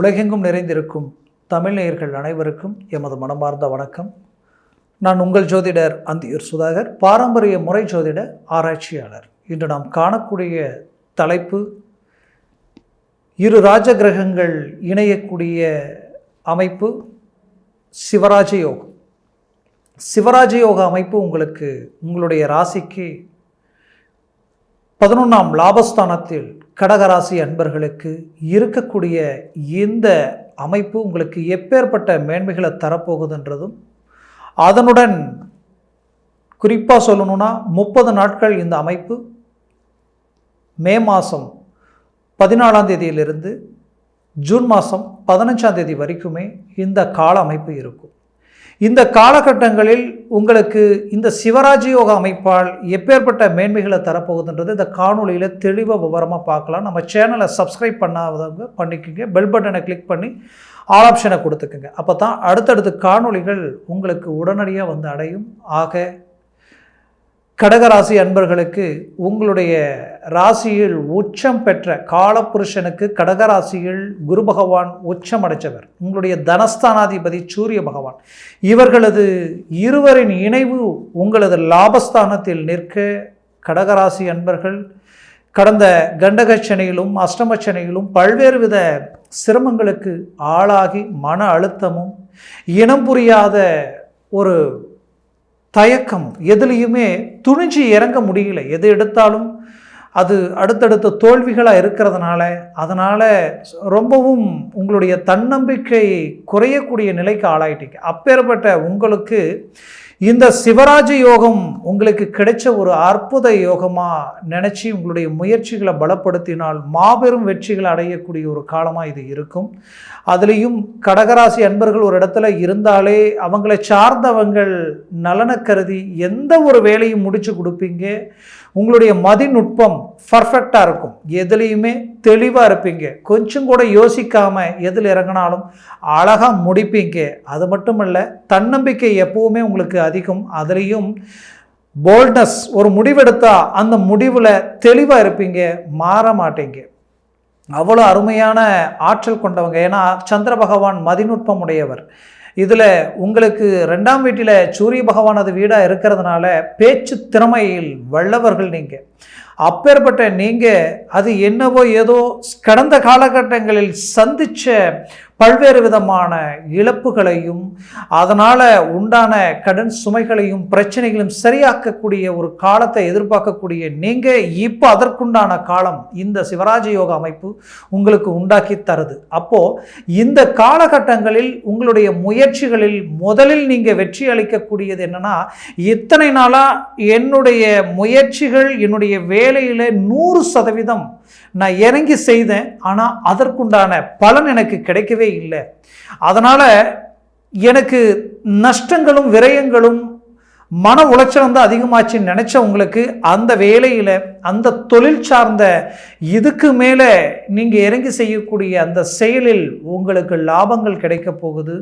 உலகெங்கும் நிறைந்திருக்கும் தமிழ் நேயர்கள் அனைவருக்கும் எமது மனமார்ந்த வணக்கம். நான் உங்கள் ஜோதிடர் அந்தியூர் சுதாகர் பாரம்பரிய முறை ஜோதிட ஆராய்ச்சியாளர். இன்று நாம் காணக்கூடிய தலைப்பு இரு ராஜ கிரகங்கள் இணையக்கூடிய அமைப்பு சிவராஜ யோகம். சிவராஜ யோக அமைப்பு உங்களுக்கு உங்களுடைய ராசிக்கு பதினொன்றாம் லாபஸ்தானத்தில் கடகராசி அன்பர்களுக்கு இருக்கக்கூடிய இந்த அமைப்பு உங்களுக்கு எப்பேற்பட்ட மேன்மைகளை தரப்போகுதுன்றதும் அதனுடன் குறிப்பாக சொல்லணும்னா முப்பது நாட்கள் இந்த அமைப்பு மே மாதம் பதினாலாம் தேதியிலிருந்து ஜூன் மாதம் பதினஞ்சாம் தேதி வரைக்குமே இந்த கால அமைப்பு இருக்கும். இந்த காலகட்டங்களில் உங்களுக்கு இந்த சிவராஜயோக அமைப்பால் எப்பேற்பட்ட மேன்மைகளை தரப்போகுதுன்றது இந்த காணொலியில் தெளிவாக விவரமாக பார்க்கலாம். நம்ம சேனலை சப்ஸ்கிரைப் பண்ணாதவங்க பண்ணிக்கோங்க. பெல் பட்டனை கிளிக் பண்ணி ஆல் ஆப்ஷனை கொடுத்துக்குங்க. அப்போ தான் அடுத்தடுத்து காணொளிகள் உங்களுக்கு உடனடியாக வந்து அடையும். ஆக கடகராசி அன்பர்களுக்கு உங்களுடைய ராசியில் உச்சம் பெற்ற காலப்புருஷனுக்கு கடகராசியில் குரு பகவான் உச்சம் அடைச்சவர். உங்களுடைய தனஸ்தானாதிபதி சூரிய பகவான். இவர்களது இருவரின் இணைவு உங்களது லாபஸ்தானத்தில் நிற்க கடகராசி அன்பர்கள் கடந்த கண்டகச்சனையிலும் அஷ்டமச்சனையிலும் பல்வேறு வித சிரமங்களுக்கு ஆளாகி மன அழுத்தமும் இனம் புரியாத ஒரு தயக்கம் எதுலேயுமே துணிஞ்சு இறங்க முடியல. எது எடுத்தாலும் அது அடுத்தடுத்த தோல்விகளாக இருக்கிறதுனால அதனால் ரொம்பவும் உங்களுடைய தன்னம்பிக்கை குறையக்கூடிய நிலைக்கு ஆளாயிட்டீங்க. அப்பேற்பட்ட உங்களுக்கு இந்த சிவராஜ யோகம் உங்களுக்கு கிடைச்ச ஒரு அற்புத யோகமாக நினச்சி உங்களுடைய முயற்சிகளை பலப்படுத்தினால் மாபெரும் வெற்றிகளை அடையக்கூடிய ஒரு காலமாக இது இருக்கும். அதுலேயும் கடகராசி அன்பர்கள் ஒரு இடத்துல இருந்தாலே அவங்களை சார்ந்தவங்கள் நலனை கருதி எந்த ஒரு வேலையும் முடித்து கொடுப்பீங்க. உங்களுடைய மதிநுட்பம் பர்ஃபெக்டாக இருக்கும். எதுலேயுமே தெளிவாக இருப்பீங்க. கொஞ்சம் கூட யோசிக்காமல் எதில் இறங்கினாலும் அழகாக முடிப்பீங்க. அது மட்டும் இல்லை தன்னம்பிக்கை எப்போவுமே உங்களுக்கு அதிகம். அதுலேயும் போல்ட்னஸ் ஒரு முடிவெடுத்தால் அந்த முடிவில் தெளிவாக இருப்பீங்க. மாற மாட்டீங்க. அவ்வளோ அருமையான ஆற்றல் கொண்டவங்க. ஏன்னா சந்திர பகவான் மதிநுட்பம் உடையவர் இதில் உங்களுக்கு ரெண்டாம் வீட்டில் சூரிய பகவானது வீடாக இருக்கிறதுனால பேச்சு திறமையில் வல்லவர்கள் நீங்கள் அப்பேற்பட்ட நீங்கள் அது என்னவோ ஏதோ கடந்த காலகட்டங்களில் சந்தித்த பல்வேறு விதமான இழப்புகளையும் அதனால் உண்டான கடன் சுமைகளையும் பிரச்சனைகளையும் சரியாக்கக்கூடிய ஒரு காலத்தை எதிர்பார்க்கக்கூடிய நீங்கள் இப்போ அதற்குண்டான காலம் இந்த சிவராஜ யோக அமைப்பு உங்களுக்கு உண்டாக்கி தருது. அப்போது இந்த காலகட்டங்களில் உங்களுடைய முயற்சிகளில் முதலில் நீங்கள் வெற்றி அளிக்கக்கூடியது என்னென்னா இத்தனை நாளாக என்னுடைய முயற்சிகள் என்னுடைய வேலையில் நூறு சதவீதம் நான் இறங்கி செய்தேன் ஆனால் அதற்குண்டான பலன் எனக்கு கிடைக்கவே இல்லை. அதனால் எனக்கு நஷ்டங்களும் விரயங்களும் மன உளைச்சல் தான் அதிகமாச்சுன்னு நினச்ச உங்களுக்கு அந்த வேலையில் அந்த தொழில் சார்ந்த இதுக்கு மேலே நீங்கள் இறங்கி செய்யக்கூடிய அந்த செயலில் உங்களுக்கு லாபங்கள் கிடைக்க போகுது.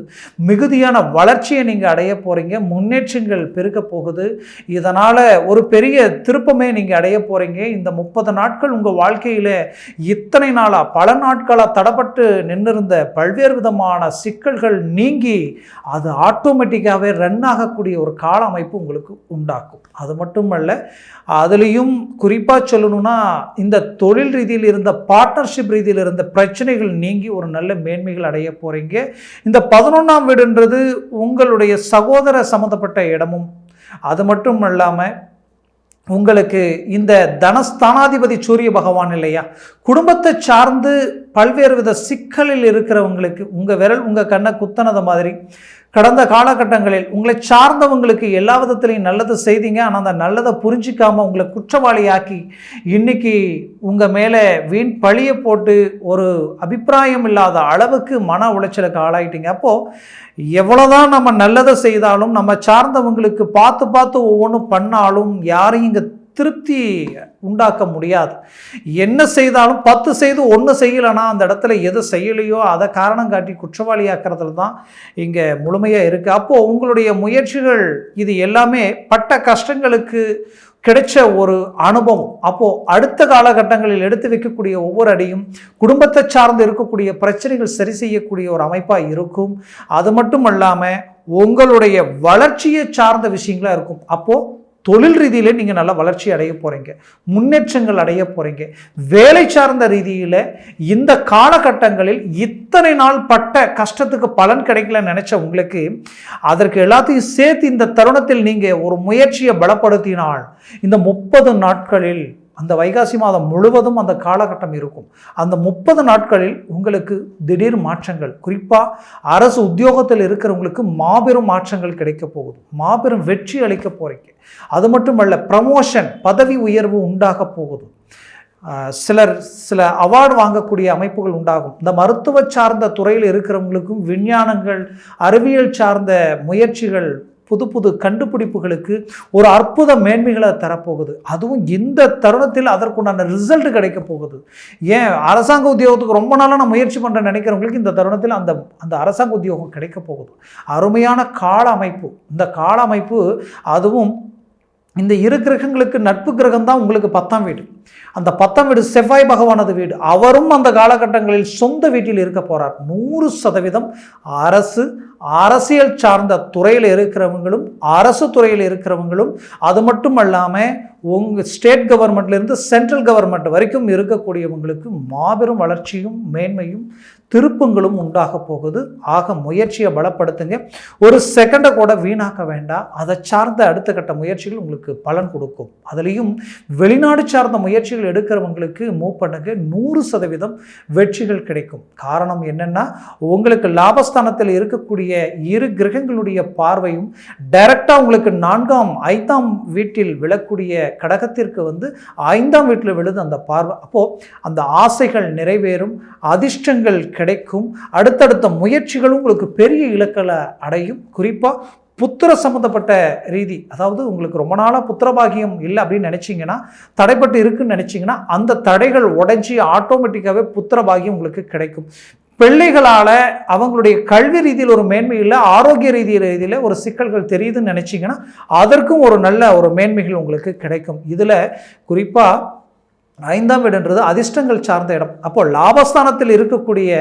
மிகுதியான வளர்ச்சியை நீங்கள் அடைய போகிறீங்க முன்னேற்றங்கள் பெருக்க போகுது. இதனால் ஒரு பெரிய திருப்பமே நீங்கள் அடைய போகிறீங்க இந்த முப்பது நாட்கள் உங்கள் வாழ்க்கையில் இத்தனை நாளாக பல நாட்களாக தடப்பட்டு நின்றிருந்த பல்வேறு விதமான சிக்கல்கள் நீங்கி அது ஆட்டோமேட்டிக்காகவே ரன் ஆகக்கூடிய ஒரு கால அமைப்பு உங்களுக்கு உண்டாக்கும். அது மட்டுமல்ல அதுலேயும் குறிப்பாக சொல்லணும்னா இந்த தொழில் ரீதியில் இருந்த பார்ட்னர்ஷிப் ரீதியில் இருந்த பிரச்சனைகள் நீங்கி ஒரு நல்ல மேன்மைகள் அடைய போகிறீங்க இந்த பதினொன்றாம் வீடுன்றது உங்களுடைய சகோதர சம்மந்தப்பட்ட இடமும் அது மட்டும் இல்லாமல் உங்களுக்கு இந்த தனஸ்தானாதிபதி சூரிய பகவான் இல்லையா? குடும்பத்தை சார்ந்து பல்வேறு வித சிக்கலில் இருக்கிறவங்களுக்கு உங்கள் விரல் உங்கள் கண்ணை குத்தனது மாதிரி கடந்த காலகட்டங்களில் உங்களை சார்ந்தவங்களுக்கு எல்லா விதத்துலையும் நல்லது செய்தீங்க ஆனால் அந்த நல்லதை புரிஞ்சிக்காமல் உங்களை குற்றவாளியாக்கி இன்னைக்கு உங்கள் மேலே வீண் பழியை போட்டு ஒரு அபிப்பிராயம் இல்லாத அளவுக்கு மன உளைச்சலுக்கு ஆளாயிட்டீங்க. அப்போது எவ்வளோதான் நம்ம நல்லதை செய்தாலும் நம்ம சார்ந்தவங்களுக்கு பார்த்து பார்த்து ஒவ்வொன்றும் பண்ணாலும் யாரையும் இங்கே திருப்தி உண்டாக்க முடியாது. என்ன செய்தாலும் பத்து செய்து ஒன்று செய்யலைன்னா அந்த இடத்துல எது செய்யலையோ அதை காரணம் காட்டி குற்றவாளியாக்குறதுல தான் இங்கே முழுமையாக இருக்குது அப்போது உங்களுடைய முயற்சிகள் இது எல்லாமே பட்ட கஷ்டங்களுக்கு கிடைச்ச ஒரு அனுபவம். அப்போது அடுத்த காலகட்டங்களில் எடுத்து வைக்கக்கூடிய ஒவ்வொரு அடியும் குடும்பத்தை சார்ந்து இருக்கக்கூடிய பிரச்சனைகள் சரி செய்யக்கூடிய ஒரு அமைப்பாக இருக்கும். அது மட்டும் இல்லாமல் உங்களுடைய வளர்ச்சியை சார்ந்த விஷயங்களாக இருக்கும். அப்போது தொழில் ரீதியில் நீங்கள் நல்லா வளர்ச்சி அடைய போகிறீங்க முன்னேற்றங்கள் அடைய போகிறீங்க வேலை சார்ந்த ரீதியில் இந்த காலகட்டங்களில் இத்தனை நாள் பட்ட கஷ்டத்துக்கு பலன் கிடைக்கலன்னு நினச்ச உங்களுக்கு அதற்கு எல்லாத்தையும் சேர்த்து இந்த தருணத்தில் நீங்கள் ஒரு முயற்சியை பலப்படுத்தினால் இந்த முப்பது நாட்களில் அந்த வைகாசி மாதம் முழுவதும் அந்த காலகட்டம் இருக்கும். அந்த முப்பது நாட்களில் உங்களுக்கு திடீர் மாற்றங்கள் குறிப்பாக அரசு உத்தியோகத்தில் இருக்கிறவங்களுக்கு மாபெரும் மாற்றங்கள் கிடைக்க போகுது. மாபெரும் வெற்றி அளிக்க போகிறீங்க அது மட்டுமல்ல ப்ரமோஷன் பதவி உயர்வு உண்டாக போகுது. சிலர் சில அவார்டு வாங்கக்கூடிய அமைப்புகள் உண்டாகும். இந்த மருத்துவ சார்ந்த துறையில் இருக்கிறவங்களுக்கும் விஞ்ஞானங்கள் அறிவியல் சார்ந்த முயற்சிகள் புது புது கண்டுபிடிப்புகளுக்கு ஒரு அற்புத மேன்மைகளை தரப்போகுது. அதுவும் இந்த தருணத்தில் அதற்குண்டான ரிசல்ட் கிடைக்க போகுது. ஏன்? அரசாங்க உத்தியோகத்துக்கு ரொம்ப நாளாக நான் முயற்சி பண்ணுறேன் நினைக்கிறவங்களுக்கு இந்த தருணத்தில் அந்த அந்த அரசாங்க உத்தியோகம் கிடைக்க போகுது. அருமையான கால அமைப்பு. இந்த கால அமைப்பு அதுவும் இந்த இரு கிரகங்களுக்கு நட்பு கிரகம் தான் உங்களுக்கு பத்தாம் வீடு. அந்த பத்தாம் வீடு செவ்வாய் பகவானது வீடு. அவரும் அந்த காலகட்டங்களில் சொந்த வீட்டில் இருக்க போறார். நூறு சதவீதம் அரசு அரசியல் சார்ந்த துறையில் இருக்கிறவங்களும் அரசு துறையில் இருக்கிறவங்களும் அது மட்டும் அல்லாமல் உங்கள் ஸ்டேட் கவர்மெண்ட்லேருந்து சென்ட்ரல் கவர்மெண்ட் வரைக்கும் இருக்கக்கூடியவங்களுக்கு மாபெரும் வளர்ச்சியும் மேன்மையும் திருப்பங்களும் உண்டாக போகுது. ஆக முயற்சியை பலப்படுத்துங்க. ஒரு செகண்டை கூட வீணாக்க வேண்டாம். அதை சார்ந்த அடுத்த கட்ட முயற்சிகள் உங்களுக்கு பலன் கொடுக்கும். அதுலேயும் வெளிநாடு சார்ந்த முயற்சி முயற்சிகள் எடுக்கிறவங்களுக்கு மூவ் பண்ணுங்க. நூறு சதவீதம் வெற்றிகள் கிடைக்கும். காரணம் என்னென்னா உங்களுக்கு லாபஸ்தானத்தில் இருக்கக்கூடிய இரு கிரகங்களுடைய பார்வையும் டைரக்டாக உங்களுக்கு நான்காம் ஐந்தாம் வீட்டில் விழக்கூடிய கடகத்திற்கு வந்து ஐந்தாம் வீட்டில் விழுது அந்த பார்வை. அப்போது அந்த ஆசைகள் நிறைவேறும் அதிர்ஷ்டங்கள் கிடைக்கும். அடுத்தடுத்த முயற்சிகளும் உங்களுக்கு பெரிய இலக்களை அடையும். குறிப்பாக புத்திர சம்மந்தப்பட்ட ரீதி அதாவது உங்களுக்கு ரொம்ப நாளாக புத்திரபாகியம் இல்லை அப்படின்னு நினச்சிங்கன்னா தடைப்பட்டு இருக்குன்னு நினச்சிங்கன்னா அந்த தடைகள் உடஞ்சி ஆட்டோமேட்டிக்காகவே புத்திரபாகியம் உங்களுக்கு கிடைக்கும். பிள்ளைகளால் அவங்களுடைய கல்வி ரீதியில் ஒரு மேன்மை இல்லை ஆரோக்கிய ரீதி ரீதியில் ஒரு சிக்கல்கள் தெரியுதுன்னு நினச்சிங்கன்னா அதற்கும் ஒரு நல்ல ஒரு மேன்மைகள் உங்களுக்கு கிடைக்கும். இதில் குறிப்பாக ஐந்தாம் வீடுன்றது அதிர்ஷ்டங்கள் சார்ந்த இடம். அப்போ லாபஸ்தானத்தில் இருக்கக்கூடிய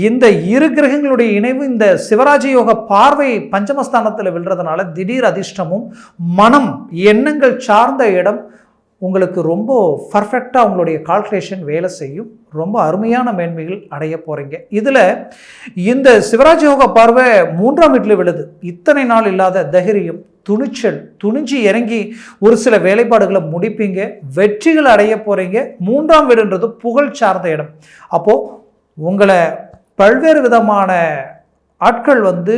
இந்த இரு கிரகங்களுடைய இணைவு இந்த சிவராஜ யோக பார்வை பஞ்சமஸ்தானத்தில் விழுறதுனால திடீர் அதிர்ஷ்டமும் மனம் எண்ணங்கள் சார்ந்த இடம் உங்களுக்கு ரொம்ப பர்ஃபெக்டாக உங்களுடைய கால்குலேஷன் வேலை செய்யும். ரொம்ப அருமையான மேன்மைகள் அடைய போகிறீங்க இதில் இந்த சிவராஜ் யோக பார்வை மூன்றாம் வீட்டில் விழுது. இத்தனை நாள் இல்லாத தைரியம் துணிச்சல் துணிஞ்சு இறங்கி ஒரு சில வேலைப்பாடுகளை முடிப்பீங்க. வெற்றிகள் அடைய போகிறீங்க மூன்றாம் வீடுன்றது புகழ் சார்ந்த இடம். அப்போது உங்களை பல்வேறு விதமான ஆட்கள் வந்து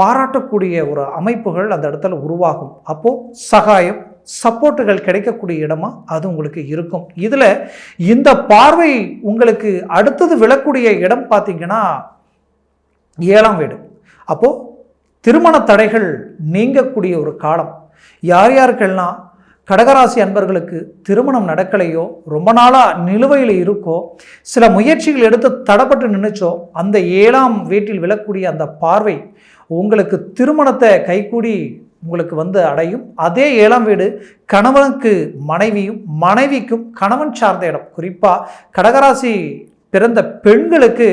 பாராட்டக்கூடிய ஒரு அமைப்புகள் அந்த இடத்துல உருவாகும். அப்போது சகாயம் சப்போர்ட்டுகள் கிடைக்கக்கூடிய இடமா அது உங்களுக்கு இருக்கும். இதில் இந்த பார்வை உங்களுக்கு அடுத்தது விழக்கூடிய இடம் பார்த்தீங்கன்னா ஏழாம் வீடு. அப்போது திருமண தடைகள் நீங்கக்கூடிய ஒரு காலம். யார் யாருக்கெல்லாம் கடகராசி அன்பர்களுக்கு திருமணம் நடக்கலையோ ரொம்ப நாளாக நிலுவையில் இருக்கோ சில முயற்சிகள் எடுத்து தடப்பட்டு நினைச்சோ அந்த ஏழாம் வீட்டில் விழக்கூடிய அந்த பார்வை உங்களுக்கு திருமணத்தை கைகூடி உங்களுக்கு வந்து அடையும். அதே ஏழாம் வீடு கணவனுக்கு மனைவியும் மனைவிக்கும் கணவன் சார்ந்த இடம். குறிப்பாக கடகராசி பிறந்த பெண்களுக்கு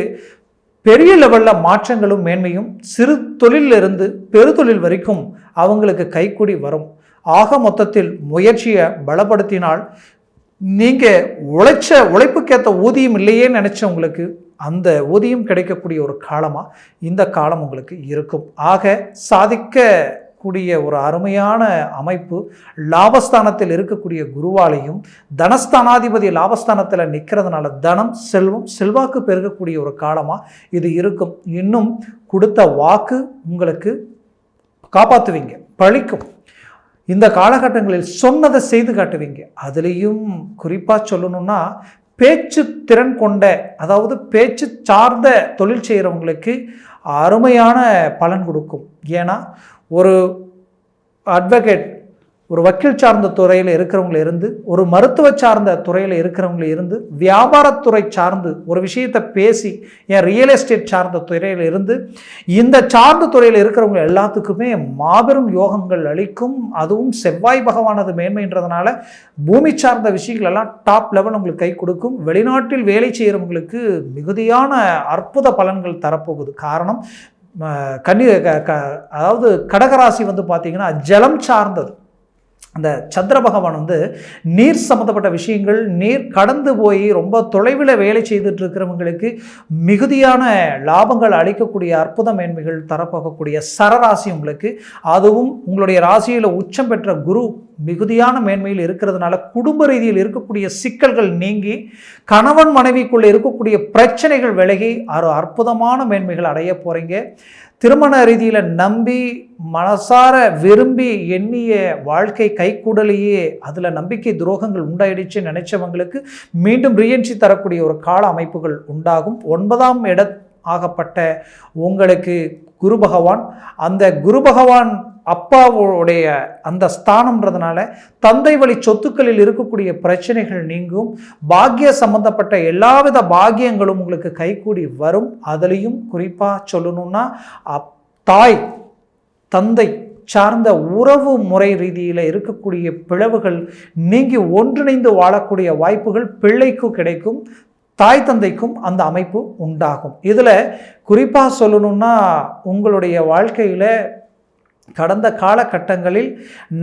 பெரிய லெவலில் மாற்றங்களும் மேன்மையும் சிறு தொழிலிருந்து பெருதொழில் வரைக்கும் அவங்களுக்கு கைக்கூடி வரும். ஆக மொத்தத்தில் முயற்சியை பலப்படுத்தினால் நீங்கள் உழைச்ச உழைப்புக்கேற்ற ஊதியம் இல்லையே நினச்சவங்களுக்கு அந்த ஊதியம் கிடைக்கக்கூடிய ஒரு காலமாக இந்த காலம் உங்களுக்கு இருக்கும். ஆக சாதிக்க கூடிய ஒரு அருமையான அமைப்பு லாபஸ்தானத்தில் இருக்கக்கூடிய குருவாலையும் தனஸ்தானாதிபதி லாபஸ்தானத்தில் நிற்கிறதுனால தனம் செல்வம் செல்வாக்கு பெருகக்கூடிய ஒரு காலமாக இது இருக்கும். இன்னும் கொடுத்த வாக்கு உங்களுக்கு காப்பாற்றுவீங்க பழிக்கும். இந்த காலகட்டங்களில் சொன்னதை செய்து காட்டுவீங்க. அதுலேயும் குறிப்பாக சொல்லணும்னா பேச்சு திறன் கொண்ட அதாவது பேச்சு சார்ந்த தொழில் செய்கிறவங்களுக்கு அருமையான பலன் கொடுக்கும். ஏன்னா ஒரு அட்வொகேட் ஒரு வக்கீல் சார்ந்த துறையில் இருக்கிறவங்கள இருந்து ஒரு மருத்துவ சார்ந்த துறையில் இருக்கிறவங்கள இருந்து வியாபாரத்துறை சார்ந்து ஒரு விஷயத்தை பேசி என் ரியல் எஸ்டேட் சார்ந்த துறையில் இருந்து இந்த சார்ந்த துறையில் இருக்கிறவங்க எல்லாத்துக்குமே மாபெரும் யோகங்கள் அளிக்கும் அதுவும் செவ்வாய் பகவானது மேன்மைன்றதுனால பூமி சார்ந்த விஷயங்கள் எல்லாம் டாப் லெவல் உங்களுக்கு கை கொடுக்கும். வெளிநாட்டில் வேலை செய்கிறவங்களுக்கு மிகுதியான அற்புத பலன்கள் தரப்போகுது. காரணம் கன்னி அதாவது கடகராசி வந்து பார்த்திங்கன்னா ஜலம் சார்ந்தது. அந்த சந்திர பகவான் வந்து நீர் சம்மந்தப்பட்ட விஷயங்கள் நீர் கடந்து போய் ரொம்ப தொலைவில் வேலை செய்துட்டு இருக்கிறவங்களுக்கு மிகுதியான லாபங்கள் அளிக்கக்கூடிய அற்புத மேன்மைகள் தரப்போகக்கூடிய சரராசி உங்களுக்கு. அதுவும் உங்களுடைய ராசியில் உச்சம் பெற்ற குரு மிகுதியான மேன்மையில் இருக்கிறதுனால குடும்ப ரீதியில் இருக்கக்கூடிய சிக்கல்கள் நீங்கி கணவன் மனைவிக்குள்ளே இருக்கக்கூடிய பிரச்சனைகள் விலகி அரு அற்புதமான மேன்மைகள் அடைய போகிறீங்க திருமண ரீதியில் நம்பி மனசார விரும்பி எண்ணிய வாழ்க்கை கைக்கூடலையே அதில் நம்பிக்கை துரோகங்கள் உண்டாயிடுச்சு நினைச்சவங்களுக்கு மீண்டும் ரியன்சி தரக்கூடிய ஒரு கால அமைப்புகள் உண்டாகும். ஒன்பதாம் இட ஆகப்பட்ட உங்களுக்கு குரு பகவான். அந்த குரு பகவான் அப்பாவுடைய அந்த ஸ்தானம்ன்றதுனால தந்தை வழி சொத்துக்களில் இருக்கக்கூடிய பிரச்சனைகள் நீங்கும். பாக்கிய சம்பந்தப்பட்ட எல்லாவித பாக்கியங்களும் உங்களுக்கு கைகூடி வரும். அதுலேயும் குறிப்பாக சொல்லணும்னா தாய் தந்தை சார்ந்த உறவு முறை ரீதியில் இருக்கக்கூடிய பிளவுகள் நீங்கி ஒன்றிணைந்து வாழக்கூடிய வாய்ப்புகள் பிள்ளைக்கும் கிடைக்கும். தாய் தந்தைக்கும் அந்த அமைப்பு உண்டாகும். இதில் குறிப்பாக சொல்லணும்னா உங்களுடைய வாழ்க்கையில் கடந்த காலகட்டங்களில்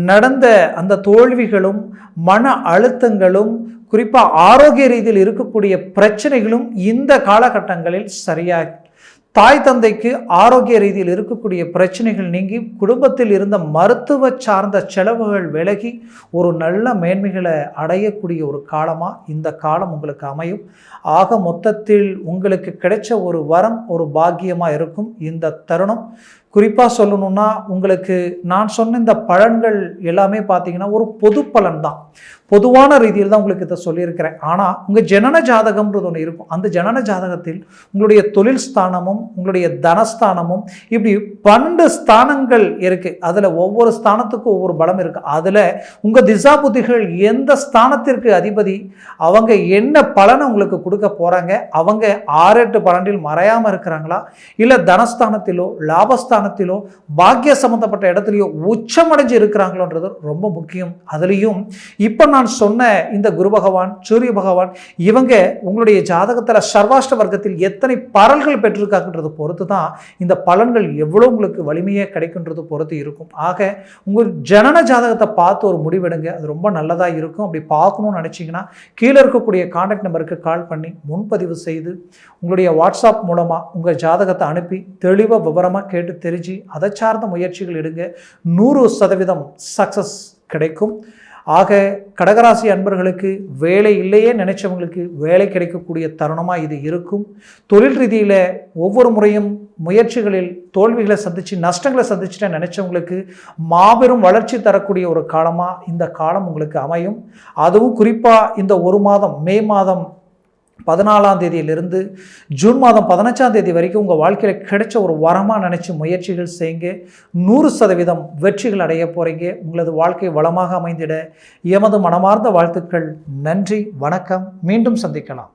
நடந்த அந்த தோல்விகளும் மன அழுத்தங்களும் குறிப்பாக ஆரோக்கிய ரீதியில் இருக்கக்கூடிய பிரச்சனைகளும் இந்த காலகட்டங்களில் சரியாக தாய் தந்தைக்கு ஆரோக்கிய ரீதியில் இருக்கக்கூடிய பிரச்சனைகள் நீங்கி குடும்பத்தில் இருந்த மருத்துவ சார்ந்த செலவுகள் விலகி ஒரு நல்ல மேன்மைகளை அடையக்கூடிய ஒரு காலமாக இந்த காலம் உங்களுக்கு அமையும். ஆக மொத்தத்தில் உங்களுக்கு கிடைச்ச ஒரு வரம் ஒரு பாக்கியமாக இருக்கும் இந்த தருணம். குறிப்பாக சொல்லணும்னா உங்களுக்கு நான் சொன்ன இந்த பலன்கள் எல்லாமே பார்த்தீங்கன்னா ஒரு பொது பலன் தான் பொதுவான ரீதியில் தான் உங்களுக்கு இதை சொல்லியிருக்கிறேன். ஆனால் உங்கள் ஜனன ஜாதகம்ன்றது ஒன்று இருக்கும். அந்த ஜனன ஜாதகத்தில் உங்களுடைய தொழில் ஸ்தானமும் உங்களுடைய தனஸ்தானமும் இப்படி பன்னெண்டு ஸ்தானங்கள் இருக்குது அதில் ஒவ்வொரு ஸ்தானத்துக்கும் ஒவ்வொரு பலம் இருக்குது அதில் உங்கள் திசா புத்திகள் எந்த ஸ்தானத்திற்கு அதிபதி அவங்க என்ன பலனை உங்களுக்கு கொடுக்க போகிறாங்க அவங்க ஆறு எட்டு பன்னெண்டில் மறையாமல் இருக்கிறாங்களா இல்லை தனஸ்தானத்திலோ லாபஸ்தான ஸ்தானத்திலோ பாக்கிய சம்பந்தப்பட்ட இடத்துலையோ உச்சமடைஞ்சு இருக்கிறாங்களோன்றது ரொம்ப முக்கியம். அதுலேயும் இப்போ நான் சொன்ன இந்த குரு பகவான் சூரிய பகவான் இவங்க உங்களுடைய ஜாதகத்தில் சர்வாஷ்ட வர்க்கத்தில் எத்தனை பரல்கள் பெற்றிருக்காங்கன்றது பொறுத்து தான் இந்த பலன்கள் எவ்வளோ உங்களுக்கு வலிமையாக கிடைக்குன்றது பொறுத்து இருக்கும். ஆக உங்கள் ஜனன ஜாதகத்தை பார்த்து ஒரு முடிவெடுங்க. அது ரொம்ப நல்லதாக இருக்கும். அப்படி பார்க்கணும்னு நினச்சிங்கன்னா கீழே இருக்கக்கூடிய கான்டாக்ட் நம்பருக்கு கால் பண்ணி முன்பதிவு செய்து உங்களுடைய வாட்ஸ்அப் மூலமாக உங்கள் ஜாதகத்தை அனுப்பி தெளிவாக விவரமாக கேட்டு தெரிஞ்சு அதை சார்ந்த முயற்சிகள் எடுங்க. நூறு சதவீதம் சக்ஸஸ் கிடைக்கும். ஆக கடகராசி அன்பர்களுக்கு வேலை இல்லையே நினைச்சவங்களுக்கு வேலை கிடைக்கக்கூடிய தருணமாக இது இருக்கும். தொழில் ரீதியில் ஒவ்வொரு முறையும் முயற்சிகளில் தோல்விகளை சந்தித்து நஷ்டங்களை சந்திச்சுட்டு நினச்சவங்களுக்கு மாபெரும் வளர்ச்சி தரக்கூடிய ஒரு காலமாக இந்த காலம் உங்களுக்கு அமையும். அதுவும் குறிப்பாக இந்த ஒரு மாதம் மே மாதம் பதினாலாம் தேதியிலிருந்து ஜூன் மாதம் பதினஞ்சாம் தேதி வரைக்கும் உங்கள் வாழ்க்கையில் கிடைச்ச ஒரு வரமாக நினச்சி முயற்சிகள் செய்யுங்க. நூறு சதவீதம் வெற்றிகள் அடைய போகிறீங்க உங்களது வாழ்க்கை வளமாக அமைந்திட எமது மனமார்ந்த வாழ்த்துக்கள். நன்றி வணக்கம். மீண்டும் சந்திக்கலாம்.